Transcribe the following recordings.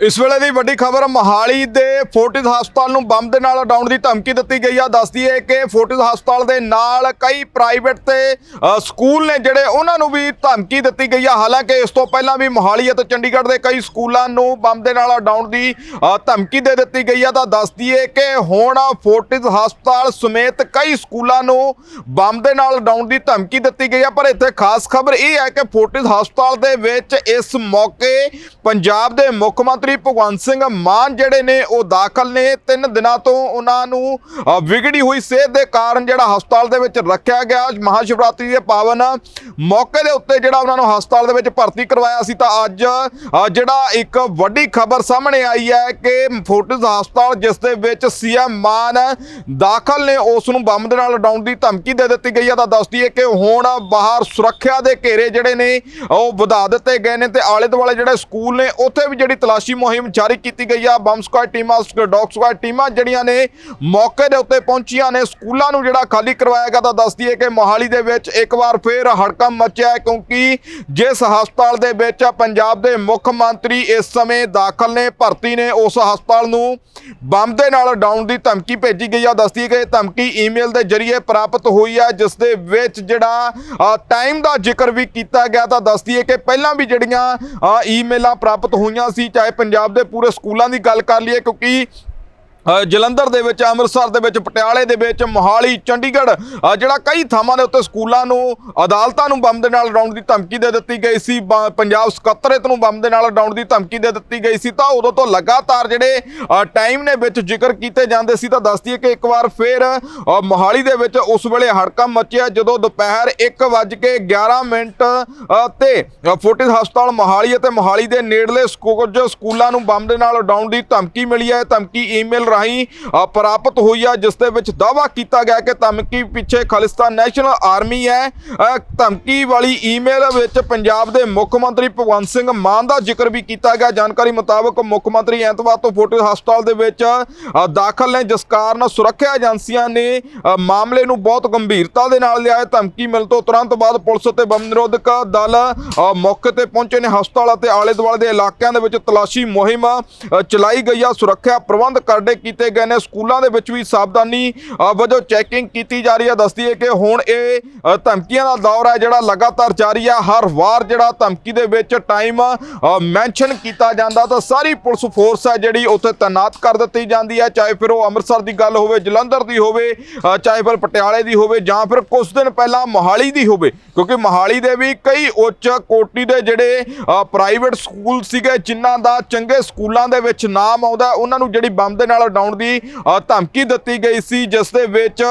ਇਸ ਵੇਲੇ ਦੀ ਵੱਡੀ ਖਬਰ, ਮਹਾਲੀ ਦੇ ਫੋਰਟਿਸ ਹਸਪਤਾਲ ਨੂੰ ਬੰਬ ਦੇ ਨਾਲ ਉਡਾਉਣ ਦੀ ਧਮਕੀ ਦਿੱਤੀ ਗਈ ਆ। ਦੱਸਦੀ ਹੈ ਕਿ ਫੋਰਟਿਸ ਹਸਪਤਾਲ ਦੇ ਨਾਲ ਕਈ ਪ੍ਰਾਈਵੇਟ ਤੇ ਸਕੂਲ ਨੇ ਜਿਹੜੇ ਉਹਨਾਂ ਨੂੰ ਵੀ ਧਮਕੀ ਦਿੱਤੀ ਗਈ ਆ। ਹਾਲਾਂਕਿ ਇਸ ਤੋਂ ਪਹਿਲਾਂ ਵੀ ਮਹਾਲੀ ਅਤੇ ਚੰਡੀਗੜ੍ਹ ਦੇ ਕਈ ਸਕੂਲਾਂ ਨੂੰ ਬੰਬ ਦੇ ਨਾਲ ਉਡਾਉਣ ਦੀ ਧਮਕੀ ਦੇ ਦਿੱਤੀ ਗਈ ਆ। ਤਾਂ ਦੱਸਦੀ ਹੈ ਕਿ ਹੁਣ ਫੋਰਟਿਸ ਹਸਪਤਾਲ ਸਮੇਤ ਕਈ ਸਕੂਲਾਂ ਨੂੰ ਬੰਬ ਦੇ ਨਾਲ ਉਡਾਉਣ ਦੀ ਧਮਕੀ ਦਿੱਤੀ ਗਈ ਆ। ਪਰ ਇੱਥੇ ਖਾਸ ਖਬਰ ਇਹ ਹੈ ਕਿ ਫੋਰਟਿਸ ਹਸਪਤਾਲ ਦੇ ਵਿੱਚ ਇਸ ਮੌਕੇ ਪੰਜਾਬ ਦੇ ਮੁੱਖ ਮੰਤਰੀ ਭਗਵੰਤ ਸਿੰਘ ਮਾਨ ਜਿਹੜੇ ਨੇ ਉਹ ਦਾਖਲ ਨੇ। ਤਿੰਨ ਦਿਨਾਂ ਤੋਂ ਉਹਨਾਂ ਨੂੰ ਵਿਗੜੀ ਹੋਈ ਸਿਹਤ ਦੇ ਕਾਰਨ ਜਿਹੜਾ ਹਸਪਤਾਲ ਦੇ ਵਿੱਚ ਰੱਖਿਆ ਗਿਆ। ਮਹਾਸ਼ਿਵਰਾਤਰੀ ਦੇ ਪਾਵਨ ਮੌਕੇ ਦੇ ਉੱਤੇ ਜਿਹੜਾ ਉਹਨਾਂ ਨੂੰ ਹਸਪਤਾਲ ਦੇ ਵਿੱਚ ਭਰਤੀ ਕਰਵਾਇਆ ਸੀ ਤਾਂ ਅੱਜ ਜਿਹੜਾ ਇੱਕ ਵੱਡੀ ਖਬਰ ਸਾਹਮਣੇ ਆਈ ਹੈ ਕਿ ਫੋਰਟਿਸ ਹਸਪਤਾਲ ਜਿਸ ਦੇ ਵਿੱਚ ਸੀਐਮ ਮਾਨ ਦਾਖਲ ਨੇ, ਉਸ ਨੂੰ ਬੰਬ ਦੇ ਨਾਲ ਉਡਾਉਣ ਦੀ ਧਮਕੀ ਦੇ ਦਿੱਤੀ ਗਈ ਹੈ। ਤਾਂ ਦੱਸਦੀ ਹੈ ਕਿ ਹੁਣ ਬਾਹਰ ਸੁਰੱਖਿਆ ਦੇ ਘੇਰੇ ਜਿਹੜੇ ਨੇ, ਉਹ ਵਧਾ ਦਿੱਤੇ ਗਏ ਨੇ ਤੇ ਆਲੇ ਦੁਆਲੇ ਜਿਹੜੇ ਸਕੂਲ ਨੇ, ਉੱਥੇ ਵੀ ਜਿਹੜੀ ਤਲਾਸ਼ੀ ਮੁਹਿੰਮ ਜਾਰੀ ਕੀਤੀ ਗਈ ਆ। ਬੰਬ ਸਕੁਆਡ ਟੀਮਾਂ ਡੌਗ ਸਕੁਆਡ ਟੀਮਾਂ ਜਿਹੜੀਆਂ ਨੇ ਮੌਕੇ ਦੇ ਉੱਤੇ ਪਹੁੰਚੀਆਂ ਨੇ। ਸਕੂਲਾਂ ਨੂੰ ਜਿਹੜਾ ਖਾਲੀ ਕਰਵਾਇਆ ਗਿਆ ਤਾਂ ਦੱਸਦੀ ਹੈ ਕਿ ਮੋਹਾਲੀ ਦੇ ਵਿੱਚ ਇੱਕ ਵਾਰ ਫੇਰ ਹੜਕੰਪ ਮਚਿਆ ਹੈ ਕਿਉਂਕਿ ਜਿਸ ਹਸਪਤਾਲ ਦੇ ਵਿੱਚ ਪੰਜਾਬ ਦੇ ਮੁੱਖ ਮੰਤਰੀ ਇਸ ਸਮੇਂ ਦਾਖਲ ਨੇ, ਭਰਤੀ ਨੇ, ਉਸ ਹਸਪਤਾਲ ਨੂੰ ਬੰਬ ਦੇ ਨਾਲ ਡਾਊਨ ਦੀ ਧਮਕੀ ਭੇਜੀ ਗਈ ਆ। ਦੱਸਦੀ ਹੈ ਕਿ ਇਹ ਧਮਕੀ ਈਮੇਲ ਦੇ ਜ਼ਰੀਏ ਪ੍ਰਾਪਤ ਹੋਈ ਹੈ ਜਿਸ ਦੇ ਵਿੱਚ ਜਿਹੜਾ ਟਾਈਮ ਦਾ ਜ਼ਿਕਰ ਵੀ ਕੀਤਾ ਗਿਆ। ਤਾਂ ਦੱਸਦੀ ਹੈ ਕਿ ਪਹਿਲਾਂ ਵੀ ਜਿਹੜੀਆਂ ਈਮੇਲਾਂ ਪ੍ਰਾਪਤ ਹੋਈਆਂ ਸੀ, ਚਾਹੇ ਪੰਜਾਬ ਦੇ ਪੂਰੇ ਸਕੂਲਾਂ ਦੀ ਗੱਲ ਕਰ ਲਈਏ ਕਿਉਂਕਿ ਜਲੰਧਰ ਦੇ ਵਿੱਚ ਅੰਮ੍ਰਿਤਸਰ ਦੇ ਵਿੱਚ ਪਟਿਆਲੇ ਦੇ ਵਿੱਚ ਮੋਹਾਲੀ ਚੰਡੀਗੜ੍ਹ ਜਿਹੜਾ ਕਈ ਥਾਵਾਂ ਦੇ ਉੱਤੇ ਸਕੂਲਾਂ ਨੂੰ ਅਦਾਲਤਾਂ ਨੂੰ ਬੰਬ ਦੇ ਨਾਲ ਉਡਾਉਣ ਦੀ ਧਮਕੀ ਦੇ ਦਿੱਤੀ ਗਈ ਸੀ ਬ- ਪੰਜਾਬ ਸਕੱਤਰੇਤ ਨੂੰ ਬੰਬ ਦੇ ਨਾਲ ਉਡਾਉਣ ਦੀ ਧਮਕੀ ਦੇ ਦਿੱਤੀ ਗਈ ਸੀ ਤਾਂ ਉਦੋਂ ਤੋਂ ਲਗਾਤਾਰ ਜਿਹੜੇ ਟਾਈਮ ਨੇ ਵਿੱਚ ਜ਼ਿਕਰ ਕੀਤੇ ਜਾਂਦੇ ਸੀ ਤਾਂ ਦੱਸਦੀ ਹੈ ਕਿ ਇੱਕ ਵਾਰ ਫੇਰ ਮੋਹਾਲੀ ਦੇ ਵਿੱਚ ਉਸ ਵੇਲੇ ਹੜਕੰਪ ਮਚਿਆ ਜਦੋਂ ਦੁਪਹਿਰ 1:11 ਮਿੰਟ ਤੇ ਅ, ਫੋਰਟਿਸ ਹਸਪਤਾਲ ਮੋਹਾਲੀ ਅਤੇ ਮੋਹਾਲੀ ਦੇ ਨੇੜਲੇ ਕੁਝ ਸਕੂਲਾਂ ਨੂੰ ਬੰਬ ਦੇ ਨਾਲ ਉਡਾਉਣ ਦੀ ਧਮਕੀ ਮਿਲੀ ਹੈ ਧਮਕੀ ਈਮੇਲ ਰਾਹੀਂ ਪ੍ਰਾਪਤ ਹੋਈ ਹੈ ਜਿਸ ਦੇ ਵਿੱਚ ਦਾਅਵਾ ਕੀਤਾ ਗਿਆ ਕਿ ਧਮਕੀ ਪਿੱਛੇ ਖਾਲਿਸਤਾਨ ਨੈਸ਼ਨਲ ਆਰਮੀ ਹੈ। ਧਮਕੀ ਵਾਲੀ ਈਮੇਲ ਵਿੱਚ ਪੰਜਾਬ ਦੇ ਮੁੱਖ ਮੰਤਰੀ ਭਗਵੰਤ ਸਿੰਘ ਮਾਨ ਦਾ ਜ਼ਿਕਰ ਵੀ ਕੀਤਾ ਗਿਆ। ਜਾਣਕਾਰੀ ਮੁਤਾਬਕ ਮੁੱਖ ਮੰਤਰੀ ਐਤਵਾਰ ਤੋਂ ਫੋਟੋ ਹਸਪਤਾਲ ਦੇ ਵਿੱਚ ਦਾਖਲ ਨੇ, ਜਿਸ ਕਾਰਨ ਸੁਰੱਖਿਆ ਏਜੰਸੀਆਂ ਨੇ ਮਾਮਲੇ ਨੂੰ ਬਹੁਤ ਗੰਭੀਰਤਾ ਦੇ ਨਾਲ ਲਿਆ ਹੈ ਧਮਕੀ ਮਿਲਣ ਤੋਂ ਤੁਰੰਤ ਬਾਅਦ ਪੁਲਿਸ ਅਤੇ ਬੰਬ ਨਿਰੋਧਕ ਦਲ ਮੌਕੇ ਤੇ ਪਹੁੰਚੇ ਨੇ। ਹਸਪਤਾਲ ਅਤੇ ਆਲੇ ਦੁਆਲੇ ਦੇ ਇਲਾਕਿਆਂ ਦੇ ਵਿੱਚ ਤਲਾਸ਼ੀ ਮੁਹਿੰਮ ਚਲਾਈ ਗਈ ਆ। ਸੁਰੱਖਿਆ ਪ੍ਰਬੰਧ ਕਰਦੇ ਕੀਤੇ ਗਏ ਨੇ। ਸਕੂਲਾਂ ਦੇ ਵਿੱਚ ਵੀ ਸਾਵਧਾਨੀ ਵਜੋਂ ਚੈਕਿੰਗ ਕੀਤੀ ਜਾ ਰਹੀ ਹੈ। ਦੱਸਦੀ ਹੈ ਕਿ ਹੁਣ ਇਹ ਧਮਕੀਆਂ ਦਾ ਦੌਰ ਹੈ, ਜਿਹੜਾ ਲਗਾਤਾਰ ਜਾਰੀ ਹੈ। ਹਰ ਵਾਰ ਜਿਹੜਾ ਧਮਕੀ ਦੇ ਵਿੱਚ ਟਾਈਮ ਮੈਂਸ਼ਨ ਕੀਤਾ ਜਾਂਦਾ। ਤਾਂ ਸਾਰੀ ਪੁਲਿਸ ਫੋਰਸ ਹੈ ਜਿਹੜੀ ਉੱਥੇ ਤਾਇਨਾਤ ਕਰ ਦਿੱਤੀ ਜਾਂਦੀ ਹੈ। ਚਾਹੇ ਫਿਰ ਉਹ ਅੰਮ੍ਰਿਤਸਰ ਦੀ ਗੱਲ ਹੋਵੇ, ਜਲੰਧਰ ਦੀ ਹੋਵੇ ਚਾਹੇ ਫਿਰ ਪਟਿਆਲੇ ਦੀ ਹੋਵੇ, ਜਾਂ ਫਿਰ ਕੁਝ ਦਿਨ ਪਹਿਲਾਂ ਮੋਹਾਲੀ ਦੀ ਹੋਵੇ। ਕਿਉਂਕਿ ਮੋਹਾਲੀ ਦੇ ਵੀ ਕਈ ਉੱਚ ਕੋਟੀ ਦੇ ਜਿਹੜੇ ਪ੍ਰਾਈਵੇਟ ਸਕੂਲ ਸੀਗੇ, ਜਿਨ੍ਹਾਂ ਦਾ ਚੰਗੇ ਸਕੂਲਾਂ ਦੇ ਵਿੱਚ ਨਾਮ ਆਉਂਦਾ, ਉਹਨਾਂ ਨੂੰ ਜਿਹੜੀ ਬੰਬ ਦੇ ਨਾਲ ਉਡਾਉਣ ਦੀ ਅ, ਧਮਕੀ ਦਿੱਤੀ ਗਈ ਸੀ ਜਿਸ ਦੇ ਵਿੱਚ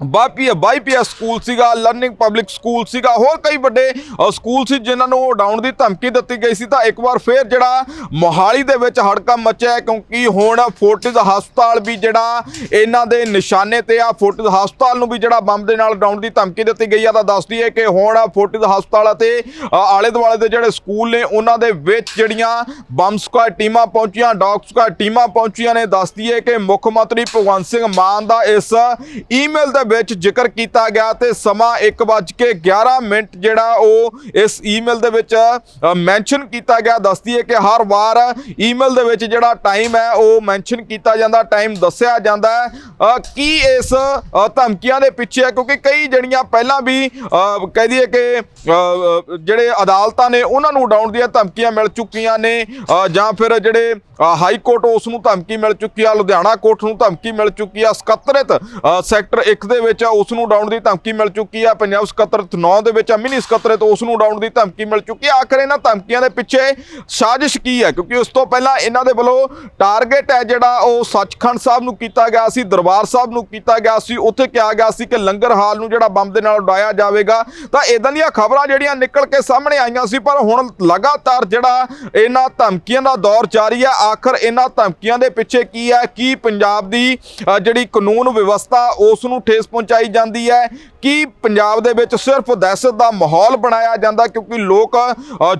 ਬਾਪੀਆ ਬਾਈਪੀਐਸ ਸਕੂਲ ਸੀਗਾ ਲਰਨਿੰਗ ਪਬਲਿਕ ਸਕੂਲ ਸੀਗਾ, ਹੋਰ ਕਈ ਵੱਡੇ ਸਕੂਲ ਸੀ ਜਿਨ੍ਹਾਂ ਨੂੰ ਉਡਾਉਣ ਦੀ ਧਮਕੀ ਦਿੱਤੀ ਗਈ ਸੀ। ਤਾਂ ਇੱਕ ਵਾਰ ਫੇਰ ਜਿਹੜਾ ਮੋਹਾਲੀ ਦੇ ਵਿੱਚ ਹੜਕਾ ਮਚਿਆ ਕਿਉਂਕਿ ਹੁਣ ਫੋਰਟਿਸ ਹਸਪਤਾਲ ਵੀ ਜਿਹੜਾ ਇਹਨਾਂ ਦੇ ਨਿਸ਼ਾਨੇ ਤੇ ਆ, ਫੋਰਟਿਸ ਹਸਪਤਾਲ ਨੂੰ ਵੀ ਜਿਹੜਾ ਬੰਬ ਦੇ ਨਾਲ ਉਡਾਉਣ ਦੀ ਧਮਕੀ ਦਿੱਤੀ ਗਈ ਆ, ਤਾਂ ਦੱਸਦੀ ਹੈ ਕਿ ਹੁਣ ਫੋਰਟਿਸ ਹਸਪਤਾਲ ਅਤੇ ਆਲੇ ਦੁਆਲੇ ਦੇ ਜਿਹੜੇ ਸਕੂਲ ਨੇ, ਉਹਨਾਂ ਦੇ ਵਿੱਚ ਜਿਹੜੀਆਂ ਬੰਬ ਸਕੁਆਡ ਟੀਮਾਂ ਪਹੁੰਚੀਆਂ, ਡੌਗ ਸਕੁਆਡ ਟੀਮਾਂ ਪਹੁੰਚੀਆਂ ਨੇ। ਦੱਸਦੀ ਹੈ ਕਿ ਮੁੱਖ ਮੰਤਰੀ ਭਗਵੰਤ ਸਿੰਘ ਮਾਨ ਦਾ ਇਸ ਈਮੇਲ ਦੇ ਵਿੱਚ ਜ਼ਿਕਰ ਕੀਤਾ ਗਿਆ ਤੇ ਸਮਾਂ 1:11 ਮਿੰਟ ਜਿਹੜਾ ਉਹ ਇਸ ਈਮੇਲ ਦੇ ਵਿੱਚ ਮੈਂਸ਼ਨ ਕੀਤਾ ਗਿਆ। ਦੱਸਦੀ ਹੈ ਕਿ ਹਰ ਵਾਰ ਈਮੇਲ ਦੇ ਵਿੱਚ ਜਿਹੜਾ ਟਾਈਮ ਹੈ ਉਹ ਮੈਂਸ਼ਨ ਕੀਤਾ ਜਾਂਦਾ ਟਾਈਮ ਦੱਸਿਆ ਜਾਂਦਾ ਹੈ। ਕੀ ਇਸ ਧਮਕੀਆਂ ਦੇ ਪਿੱਛੇ ਹੈ? ਕਿਉਂਕਿ ਕਈ ਜਿਹੜੀਆਂ ਪਹਿਲਾਂ ਵੀ ਕਹਿ ਦਈਏ ਕਿ ਜਿਹੜੇ ਅਦਾਲਤਾਂ ਨੇ ਉਹਨਾਂ ਨੂੰ ਉਡਾਉਣ ਦੀਆਂ ਧਮਕੀਆਂ ਮਿਲ ਚੁੱਕੀਆਂ ਨੇ। ਜਾਂ ਫਿਰ ਜਿਹੜੇ ਹਾਈ ਕੋਰਟ ਉਸ ਨੂੰ ਧਮਕੀ ਮਿਲ ਚੁੱਕੀ ਆ ਲੁਧਿਆਣਾ ਕੋਰਟ ਨੂੰ ਧਮਕੀ ਮਿਲ ਚੁੱਕੀ ਆ। ਸਕੱਤਰਤ ਅ, ਸੈਕਟਰ 1 ਦੇ ਵਿੱਚ ਆ, ਉਸ ਨੂੰ ਉਡਾਉਣ ਦੀ ਧਮਕੀ ਮਿਲ ਚੁੱਕੀ ਆ। ਪੰਜਾਬ ਸਕੱਤਰ 9 ਦੇ ਵਿੱਚ ਆ, ਮਿਨੀ ਸਕੱਤਰਤ ਉਸ ਨੂੰ ਉਡਾਉਣ ਦੀ ਧਮਕੀ ਮਿਲ ਚੁੱਕੀ ਆ। ਆਖਰ ਇਹਨਾਂ ਧਮਕੀਆਂ ਦੇ ਪਿੱਛੇ ਸਾਜ਼ਿਸ਼ ਕੀ ਹੈ? ਕਿਉਂਕਿ ਉਸ ਤੋਂ ਪਹਿਲਾਂ ਇਹਨਾਂ ਦੇ ਵੱਲੋਂ ਟਾਰਗੇਟ ਹੈ ਜਿਹੜਾ ਉਹ ਸੱਚਖੰਡ ਸਾਹਿਬ ਨੂੰ ਕੀਤਾ ਗਿਆ ਸੀ ਦਰਬਾਰ ਸਾਹਿਬ ਨੂੰ ਕੀਤਾ ਗਿਆ ਸੀ। ਉੱਥੇ ਕਿਹਾ ਗਿਆ ਸੀ ਕਿ ਲੰਗਰ ਹਾਲ ਨੂੰ ਜਿਹੜਾ ਬੰਬ ਦੇ ਨਾਲ ਉਡਾਇਆ ਜਾਵੇਗਾ। ਤਾਂ ਇਦਾਂ ਦੀਆਂ ਖਬਰਾਂ ਜਿਹੜੀਆਂ ਨਿਕਲ ਕੇ ਸਾਹਮਣੇ ਆਈਆਂ ਸੀ ਪਰ ਹੁਣ ਲਗਾਤਾਰ ਜਿਹੜਾ ਇਹਨਾਂ ਧਮਕੀਆਂ ਦਾ ਦੌਰ ਜਾਰੀ ਹੈ ਆਖਰ ਇਹਨਾਂ ਧਮਕੀਆਂ ਦੇ ਪਿੱਛੇ ਕੀ ਹੈ? ਕੀ ਪੰਜਾਬ ਦੀ ਜਿਹੜੀ ਕਾਨੂੰਨ ਵਿਵਸਥਾ ਉਸ ਨੂੰ ਠੇਸ ਪਹੁੰਚਾਈ ਜਾਂਦੀ ਹੈ ਕਿ ਪੰਜਾਬ ਦੇ ਵਿੱਚ ਸਿਰਫ ਦਹਿਸ਼ਤ ਦਾ ਮਾਹੌਲ ਬਣਾਇਆ ਜਾਂਦਾ ਕਿਉਂਕਿ ਲੋਕ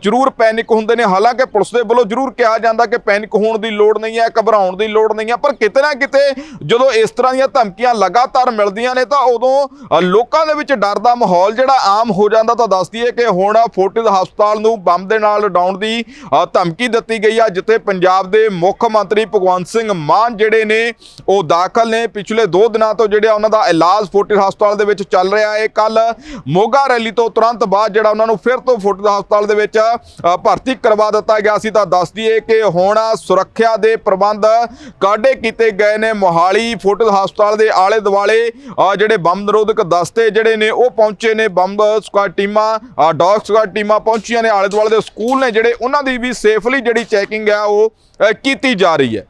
ਜ਼ਰੂਰ ਪੈਨਿਕ ਹੁੰਦੇ ਨੇ। ਹਾਲਾਂਕਿ ਪੁਲਿਸ ਦੇ ਵੱਲੋਂ ਜ਼ਰੂਰ ਕਿਹਾ ਜਾਂਦਾ ਕਿ ਪੈਨਿਕ ਹੋਣ ਦੀ ਲੋੜ ਨਹੀਂ ਹੈ, ਘਬਰਾਉਣ ਦੀ ਲੋੜ ਨਹੀਂ ਹੈ, ਪਰ ਕਿਤੇ ਨਾ ਕਿਤੇ ਜਦੋਂ ਇਸ ਤਰ੍ਹਾਂ ਦੀਆਂ ਧਮਕੀਆਂ ਲਗਾਤਾਰ ਮਿਲਦੀਆਂ ਨੇ ਤਾਂ ਉਦੋਂ ਲੋਕਾਂ ਦੇ ਵਿੱਚ ਡਰ ਦਾ ਮਾਹੌਲ ਜਿਹੜਾ ਆਮ ਹੋ ਜਾਂਦਾ ਤਾਂ ਦੱਸ ਦਈਏ ਕਿ ਹੁਣ ਫੋਰਟਿਸ ਹਸਪਤਾਲ ਨੂੰ ਬੰਬ ਦੇ ਨਾਲ ਉਡਾਉਣ ਦੀ ਧਮਕੀ ਦਿੱਤੀ ਗਈ ਆ, ਜਿੱਥੇ ਪੰਜਾਬ ਦੇ ਮੁੱਖ ਮੰਤਰੀ ਭਗਵੰਤ ਸਿੰਘ ਮਾਨ ਜਿਹੜੇ ਨੇ, ਉਹ ਦਾਖਲ ਨੇ। ਪਿਛਲੇ 2 ਦਿਨਾਂ ਤੋਂ ਜਿਹੜਾ ਉਹਨਾਂ ਦਾ ਇਲਾਜ ਫੋਰਟਿਸ ਹਸਪਤਾਲ ਦੇ ਵਿੱਚ ਚੱਲ ਰਿਹਾ ਹੈ। ਕੱਲ ਮੋਗਾ ਰੈਲੀ ਤੋਂ ਤੁਰੰਤ ਬਾਅਦ ਜਿਹੜਾ ਉਹਨਾਂ ਨੂੰ ਫਿਰ ਤੋਂ ਫੋਰਟਿਸ ਹਸਪਤਾਲ ਦੇ ਵਿੱਚ ਭਰਤੀ ਕਰਵਾ ਦਿੱਤਾ ਗਿਆ ਸੀ। ਤਾਂ ਦੱਸ ਦਈਏ ਕਿ ਹੁਣ ਸੁਰੱਖਿਆ ਦੇ ਪ੍ਰਬੰਧ ਕਾਢੇ ਕੀਤੇ ਗਏ ਨੇ। ਮੋਹਾਲੀ ਫੋਰਟਿਸ ਹਸਪਤਾਲ ਦੇ ਆਲੇ ਦੁਆਲੇ ਜਿਹੜੇ ਬੰਬ ਨਿਰੋਧਕ ਦਸਤੇ ਜਿਹੜੇ ਨੇ, ਉਹ ਪਹੁੰਚੇ ਨੇ। ਬੰਬ ਸਕੁਆਡ ਟੀਮਾਂ ਡੌਗ ਸਕੁਆਡ ਟੀਮਾਂ ਪਹੁੰਚੀਆਂ ਨੇ। ਆਲੇ ਦੁਆਲੇ ਦੇ ਸਕੂਲ ਨੇ ਜਿਹੜੇ, ਉਹਨਾਂ ਦੀ ਵੀ ਸੇਫਲੀ ਜਿਹੜੀ ਚੈਕਿੰਗ ਹੈ, ਉਹ ਕੀਤੀ ਜਾ ਰਹੀ ਹੈ।